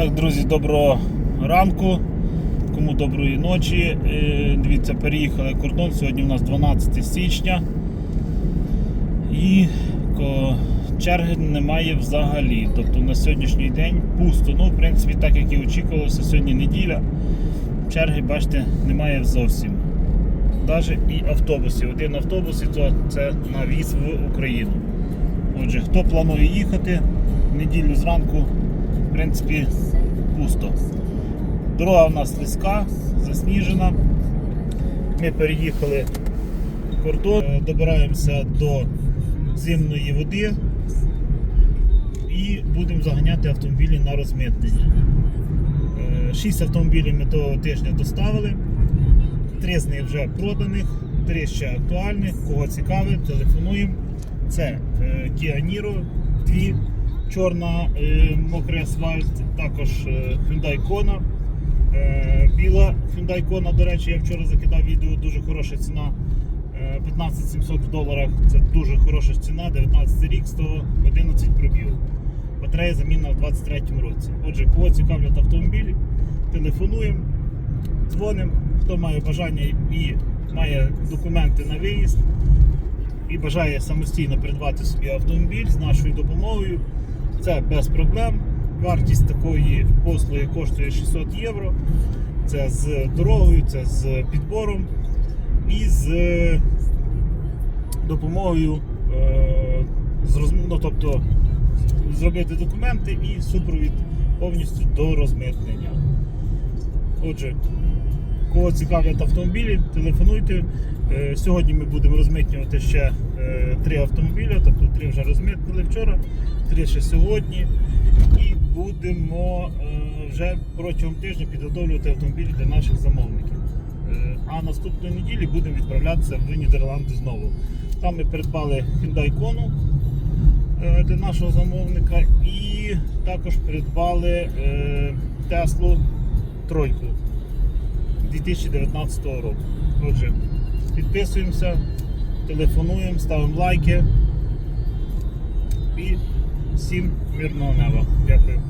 Так, друзі, доброго ранку. Кому доброї ночі. Е, Дивіться, переїхали кордон. Сьогодні у нас 12 січня. І черги немає взагалі. Тобто на сьогоднішній день пусто. Ну, в принципі, так як і очікувалося, сьогодні неділя. Черги, бачите, немає зовсім. Навіть і автобусів. Один автобус і то це на віз в Україну. Отже, хто планує їхати неділю зранку, в принципі, пусто. Дорога в нас слизька, засніжена. Ми переїхали кордон, е, добираємося до зимної води і будемо заганяти автомобілі на розмитнення. Е, Шість автомобілів ми того тижня доставили, три з них вже проданих, три ще актуальних. Кого цікавить, телефонуємо. Це е, Kia Niro, дві, чорна е, мокрий асфальт, також е, Hyundai Kona. Е, Біла Hyundai Kona, до речі, я вчора закидав відео, дуже хороша ціна. Е, 15 700 в доларах. Це дуже хороша ціна, 19 рік, 111 пробіг. Батарея заміна в 23-му році. Отже, кого цікавлять автомобілі, телефонуємо, дзвонимо. Хто має бажання і має документи на виїзд і бажає самостійно придбати собі автомобіль з нашою допомогою, це без проблем. Вартість такої послуги коштує 600 євро. Це з дорогою, це з підбором і з допомогою, е, з роз- ну, тобто зробити документи і супровід повністю до розмитнення. Отже, кого цікавлять автомобілі, телефонуйте. Е, Сьогодні ми будемо розмитнювати ще е, три автомобіля, тобто три вже розмитнили вчора, три ще сьогодні. І будемо е, вже протягом тижня підготовлювати автомобілі для наших замовників. А наступної неділі будемо відправлятися в Нідерланди знову. Там ми придбали Hyundai Kona для нашого замовника і також придбали Теслу тройку 2019 року. Отже, підписуємося, телефонуємо, ставимо лайки і всім мирного неба. Дякую.